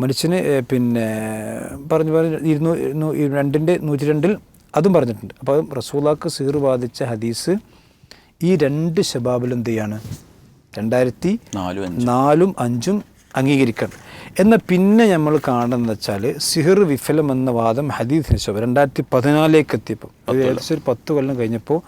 മനുഷ്യന് പിന്നെ പറഞ്ഞു പറഞ്ഞു ഇരുന്നൂ രണ്ടിന്റെ നൂറ്റി രണ്ടിൽ അതും പറഞ്ഞിട്ടുണ്ട്. അപ്പോൾ റസൂലാക്ക് സീർ ബാധിച്ച ഹദീസ് ഈ രണ്ട് ശബാബിലും എന്ത് ചെയ്യാണ്? രണ്ടായിരത്തി നാലും അഞ്ചും. നാലും അഞ്ചും അംഗീകരിക്കണം. എന്നാൽ പിന്നെ നമ്മൾ കാണുന്നത് വെച്ചാൽ സിഹിർ വിഫലം എന്ന വാദം ഹദീസിന് ശേഷം രണ്ടായിരത്തി പതിനാലിലേക്ക് എത്തിയപ്പോൾ. ഏകദേശം ഒരു പത്ത് കൊല്ലം കഴിഞ്ഞപ്പോൾ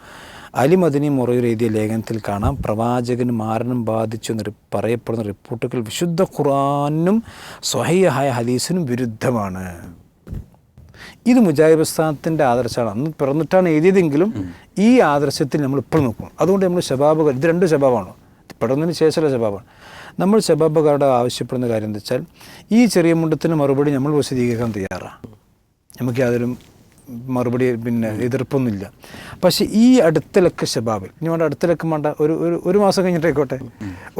അലി മദനി മുറയൂർ എഴുതിയ ലേഖനത്തിൽ കാണാം പ്രവാചകന് മാരണം ബാധിച്ചു എന്ന് പറയപ്പെടുന്ന റിപ്പോർട്ടുകൾ വിശുദ്ധ ഖുറാനും സ്വഹീഹായ ഹദീസിനും വിരുദ്ധമാണ്. ഇത് മുജാഹിദ് പ്രസ്ഥാനത്തിന്റെ ആദർശമാണ്. അന്ന് പിറന്നിട്ടാണ് എഴുതിയതെങ്കിലും ഈ ആദർശത്തിൽ നമ്മൾ ഇപ്പോൾ നോക്കും അതുകൊണ്ട് നമ്മൾ ശബാബുകൾ ഇത് രണ്ട് ശബാബാണ്. പിറന്നതിന് ശേഷമുള്ള ശബാബാണ്. നമ്മൾ ശബാബുകാരുടെ ആവശ്യപ്പെടുന്ന കാര്യം എന്താ വെച്ചാൽ ഈ ചെറിയ മുണ്ടത്തിന് മറുപടി നമ്മൾ വിശദീകരിക്കാൻ തയ്യാറാണ്. നമുക്ക് യാതൊരു മറുപടി പിന്നെ എതിർപ്പൊന്നുമില്ല. പക്ഷേ ഈ അടുത്തലൊക്കെ ശബാബിൽ ഇനി വേണ്ട അടുത്തലൊക്കെ വേണ്ട ഒരു ഒരു ഒരു മാസം കഴിഞ്ഞിട്ടായിക്കോട്ടെ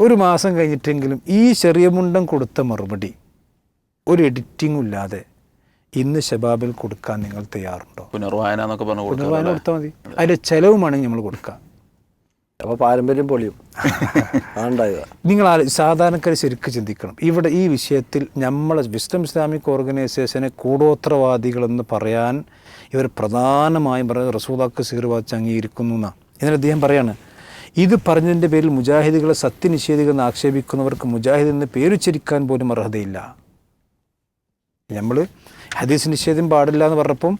ഒരു മാസം കഴിഞ്ഞിട്ടെങ്കിലും ഈ ചെറിയ മുണ്ടം കൊടുത്ത മറുപടി ഒരു എഡിറ്റിങ്ങും ഇല്ലാതെ ഇന്ന് ഷബാബിൽ കൊടുക്കാൻ നിങ്ങൾ തയ്യാറുണ്ടോ? പുനർവായന എന്നൊക്കെ പറഞ്ഞു പുനർവായന കൊടുത്താൽ മതി. അതിന്റെ ചെലവുമാണെങ്കിൽ നമ്മൾ കൊടുക്കുക അപ്പോൾ പാരമ്പര്യം പൊളിയും. നിങ്ങൾ സാധാരണക്കാർ ശരിക്കും ചിന്തിക്കണം. ഇവിടെ ഈ വിഷയത്തിൽ നമ്മളെ വിസ്ഡം ഇസ്ലാമിക് ഓർഗനൈസേഷനെ കൂടോത്രവാദികളെന്ന് പറയാൻ ഇവർ പ്രധാനമായും പറയുന്നത് റസൂദാക്ക് സീർവാച്ച് അംഗീകരിക്കുന്നു എന്നാണ്. എന്നിട്ട് അദ്ദേഹം പറയാണ് ഇത് പറഞ്ഞതിന്റെ പേരിൽ മുജാഹിദുകളെ സത്യനിഷേധികളെന്ന് ആക്ഷേപിക്കുന്നവർക്ക് മുജാഹിദ് എന്ന് പേരുച്ചരിക്കാൻ പോലും അർഹതയില്ല. നമ്മൾ ഹദീസ് നിഷേധം പാടില്ല എന്ന് പറഞ്ഞപ്പം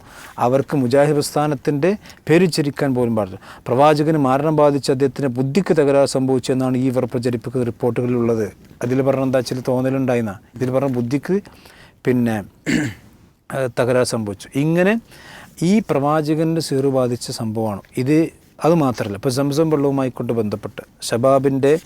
അവർക്ക് മുജാഹിദ് പ്രസ്ഥാനത്തിന്റെ പേരിച്ചിരിക്കാൻ പോലും പാടില്ല. പ്രവാചകന് മരണം ബാധിച്ച് അദ്ദേഹത്തിന് ബുദ്ധിക്ക് തകരാറ് സംഭവിച്ചു എന്നാണ് ഈ ഇവർ പ്രചരിപ്പിക്കുന്ന റിപ്പോർട്ടുകളിലുള്ളത്. അതിൽ പറഞ്ഞ എന്താ വെച്ചാൽ തോന്നലുണ്ടായിരുന്ന ഇതിൽ പറഞ്ഞ ബുദ്ധിക്ക് പിന്നെ തകരാറ് സംഭവിച്ചു. ഇങ്ങനെ ഈ പ്രവാചകന്റെ സീറു ബാധിച്ച സംഭവമാണ്. ഇത് അത് മാത്രമല്ല ഇപ്പോൾ സംസം വെള്ളവുമായി കൊണ്ട് ബന്ധപ്പെട്ട് ഷബാബിന്റെ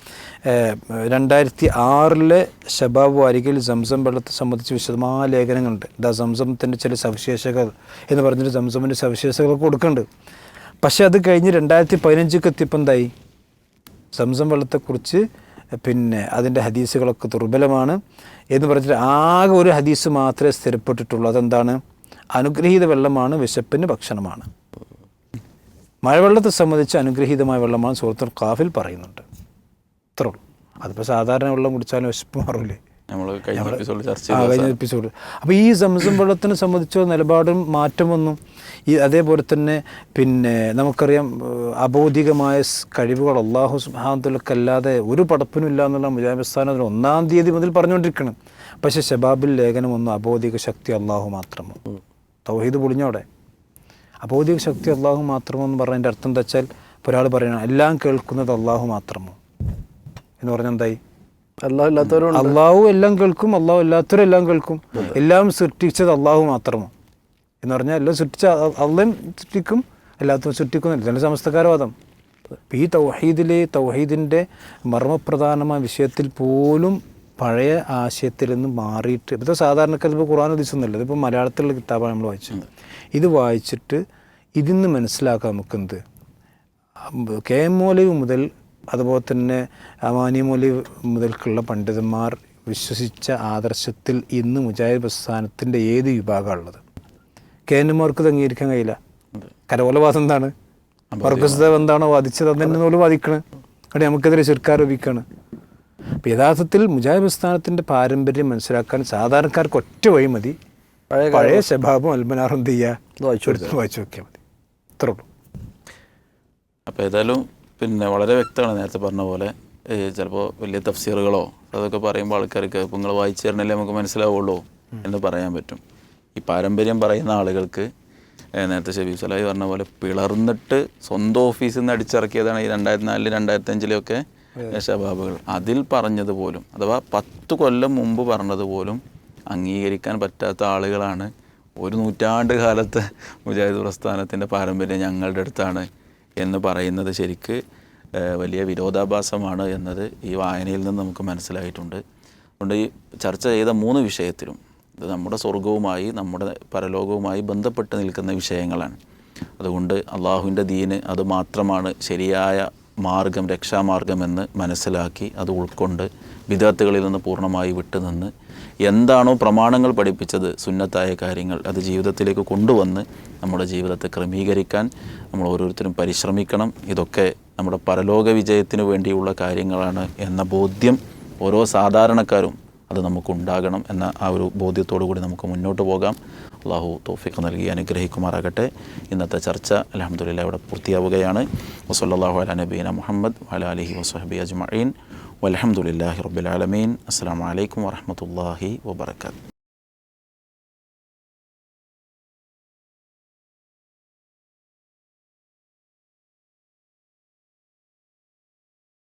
രണ്ടായിരത്തി ആറിലെ ഷബാബ് വാരികയിൽ സംസം വെള്ളത്തെ സംബന്ധിച്ച് വിശദമായ ലേഖനങ്ങളുണ്ട്. ദാ സംസംത്തിന്റെ ചില സവിശേഷതകൾ എന്ന് പറഞ്ഞിട്ട് സംസമിന്റെ സവിശേഷതകൾ കൊടുക്കുന്നുണ്ട്. പക്ഷേ അത് കഴിഞ്ഞ് രണ്ടായിരത്തി പതിനഞ്ചിക്ക് എത്തിയപ്പോൾ എന്തായി? സംസം വെള്ളത്തെക്കുറിച്ച് പിന്നെ അതിന്റെ ഹദീസുകളൊക്കെ ദുർബലമാണ് എന്ന് പറഞ്ഞിട്ട് ആകെ ഒരു ഹദീസ് മാത്രമേ സ്ഥിരപ്പെട്ടിട്ടുള്ളൂ. അതെന്താണ്? അനുഗ്രഹീത വെള്ളമാണ് വിശപ്പിന് ഭക്ഷണമാണ്. മഴവെള്ളത്തെ സംബന്ധിച്ച് അനുഗ്രഹീതമായ വെള്ളമാണ് സുഹൃത്തുൽ കാഫിൽ പറയുന്നുണ്ട്. ഇത്രേ ഉള്ളൂ. അതിപ്പോൾ സാധാരണ വെള്ളം കുടിച്ചാലും വിശപ്പ് മാറൂലേ. നമ്മൾ കഴിഞ്ഞ എപ്പിസോഡ് അപ്പോൾ ഈ സംസം വെള്ളത്തിനെ സംബന്ധിച്ച നിലപാടും മാറ്റമൊന്നും വന്നു ഈ അതേപോലെ തന്നെ പിന്നെ നമുക്കറിയാം അബോധികമായ കഴിവുകൾ അള്ളാഹു സുഹാന്തലക്കല്ലാതെ ഒരു പടപ്പിനും ഇല്ല എന്നുള്ള മുജാബിസ്ഥാനത്തിന് ഒന്നാം തീയതി മുതൽ പറഞ്ഞുകൊണ്ടിരിക്കണം. പക്ഷേ ഷബാബിൽ ലേഖനം ഒന്നും അബോധിക ശക്തി അള്ളാഹു മാത്രമാണ്. തൗഹീദ് പൊളിഞ്ഞോടെ അബൗദ്ധിക ശക്തി അള്ളാഹു മാത്രമോ എന്ന് പറഞ്ഞതിന്റെ അർത്ഥം എന്താ വെച്ചാൽ ഇപ്പോൾ ഒരാൾ പറയണം എല്ലാം കേൾക്കുന്നത് അള്ളാഹു മാത്രമോ? എന്ന് പറഞ്ഞാൽ എന്തായി? ഇല്ലാത്തവരും അള്ളാഹു എല്ലാം കേൾക്കും അള്ളാഹു അല്ലാത്തവരും എല്ലാം കേൾക്കും. എല്ലാം സൃഷ്ടിച്ചത് അള്ളാഹു മാത്രമോ? എന്ന് പറഞ്ഞാൽ എല്ലാം സൃഷ്ടിച്ച അള്ളയും സൃഷ്ടിക്കും അല്ലാത്തവരും സൃഷ്ടിക്കുന്നില്ല. ഇതാണ് സമസ്തകാരവാദം. ഈ തൗഹീദിലെ തൗഹീദിന്റെ മർമ്മപ്രധാനമായ വിഷയത്തിൽ പോലും പഴയ ആശയത്തിൽ നിന്ന് മാറിയിട്ട് ഇപ്പോൾ സാധാരണക്കാർ ഇപ്പോൾ ഖുറാൻ ഉദ്ദേശമൊന്നുമില്ല ഇതിപ്പോൾ മലയാളത്തിലുള്ള കിതാബാണ് നമ്മൾ വായിച്ചത്. ഇത് വായിച്ചിട്ട് ഇതിൽ നിന്ന് മനസ്സിലാക്കാം നമുക്കെന്ത്? കെ എം മൗലവി മുതൽ അതുപോലെ തന്നെ അമാനി മൗലവി മുതൽക്കുള്ള പണ്ഡിതന്മാർ വിശ്വസിച്ച ആദർശത്തിൽ ഇന്ന് മുജാഹിദ് പ്രസ്ഥാനത്തിന്റെ ഏത് വിഭാഗമാണുള്ളത്? കെ എൻ എമാർക്ക് ഇത് അംഗീകരിക്കാൻ കഴിയില്ല. കരകോലവാദം എന്താണ്? വർഗസ്ത എന്താണോ? വാദിച്ചത് അത്. തന്നെ പോലെ വാദിക്കണ്. അവിടെ നമുക്കെതിരെ ശിർക്കാരോപിക്കാണ്. അപ്പോൾ യഥാർത്ഥത്തിൽ മുജാഹിദ് പ്രസ്ഥാനത്തിന്റെ പാരമ്പര്യം മനസ്സിലാക്കാൻ സാധാരണക്കാർക്ക് ഒറ്റ വഴി മതി. പഴയ പഴയ ശബാബും അൽമനാറും എന്ത് ചെയ്യുക വായിച്ചു വായിച്ചു നോക്കിയാൽ മതി. ഇത്രേ ഉള്ളൂ. അപ്പോൾ ഏതായാലും പിന്നെ വളരെ വ്യക്തമാണ് നേരത്തെ പറഞ്ഞ പോലെ ചിലപ്പോൾ വലിയ തഫ്സീറുകളോ അതൊക്കെ പറയുമ്പോൾ ആൾക്കാർക്ക് ഇപ്പം നിങ്ങൾ വായിച്ചു തരണല്ലേ നമുക്ക് മനസ്സിലാവുള്ളൂ എന്ന് പറയാൻ പറ്റും. ഈ പാരമ്പര്യം പറയുന്ന ആളുകൾക്ക് നേരത്തെ ഷബീബ് സലാഹി പറഞ്ഞ പോലെ പിളർന്നിട്ട് സ്വന്തം ഓഫീസിൽ നിന്ന് അടിച്ചിറക്കിയതാണ് ഈ രണ്ടായിരത്തി നാലിലും രണ്ടായിരത്തി അഞ്ചിലൊക്കെ ഷബാബുകൾ അതിൽ പറഞ്ഞത് പോലും അഥവാ പത്ത് കൊല്ലം മുമ്പ് പറഞ്ഞത് പോലും അംഗീകരിക്കാൻ പറ്റാത്ത ആളുകളാണ് ഒരു നൂറ്റാണ്ട് കാലത്തെ മുജാഹിദ് പ്രസ്ഥാനത്തിന്റെ പാരമ്പര്യം ഞങ്ങളുടെ അടുത്താണ് എന്ന് പറയുന്നത് ശരിക്ക് വലിയ വിരോധാഭാസമാണ് എന്നത് ഈ വായനയിൽ നിന്ന് നമുക്ക് മനസ്സിലായിട്ടുണ്ട്. അതുകൊണ്ട് ഈ ചർച്ച ചെയ്ത മൂന്ന് വിഷയത്തിലും ഇത് നമ്മുടെ സ്വർഗവുമായി നമ്മുടെ പരലോകവുമായി ബന്ധപ്പെട്ട് നിൽക്കുന്ന വിഷയങ്ങളാണ്. അതുകൊണ്ട് അള്ളാഹുവിന്റെ ദീന് അത് മാത്രമാണ് ശരിയായ മാർഗം രക്ഷാമാർഗമെന്ന് മനസ്സിലാക്കി അത് ഉൾക്കൊണ്ട് വിദഗ്ധകളിൽ നിന്ന് പൂർണമായി വിട്ടുനിന്ന് എന്താണോ പ്രമാണങ്ങൾ പഠിപ്പിച്ചത് സുന്നത്തായ കാര്യങ്ങൾ അത് ജീവിതത്തിലേക്ക് കൊണ്ടുവന്ന് നമ്മുടെ ജീവിതത്തെ ക്രമീകരിക്കാൻ നമ്മൾ ഓരോരുത്തരും പരിശ്രമിക്കണം. ഇതൊക്കെ നമ്മുടെ പരലോക വിജയത്തിന് വേണ്ടിയുള്ള കാര്യങ്ങളാണ് എന്ന ബോധ്യം ഓരോ സാധാരണക്കാരും അത് നമുക്കുണ്ടാകണം എന്ന ആ ഒരു ബോധ്യത്തോടു കൂടി നമുക്ക് മുന്നോട്ട് പോകാം. അള്ളാഹു തോഫിക്ക് നൽകി അനുഗ്രഹിക്കുമാറാകട്ടെ. ഇന്നത്തെ ചർച്ച അലഹമുല്ല ഇവിടെ പൂർത്തിയാവുകയാണ്. വസല്ലാഹു അല നബീന മുഹമ്മദ് വല അലഹി വസ്ഹബി അജ്മീൻ വലഹമുല്ലാഹി റബുലാലമീൻ അസ്സാം വലൈക്കും വാഹമത്തല്ലാഹി വാബർക്കാത്തു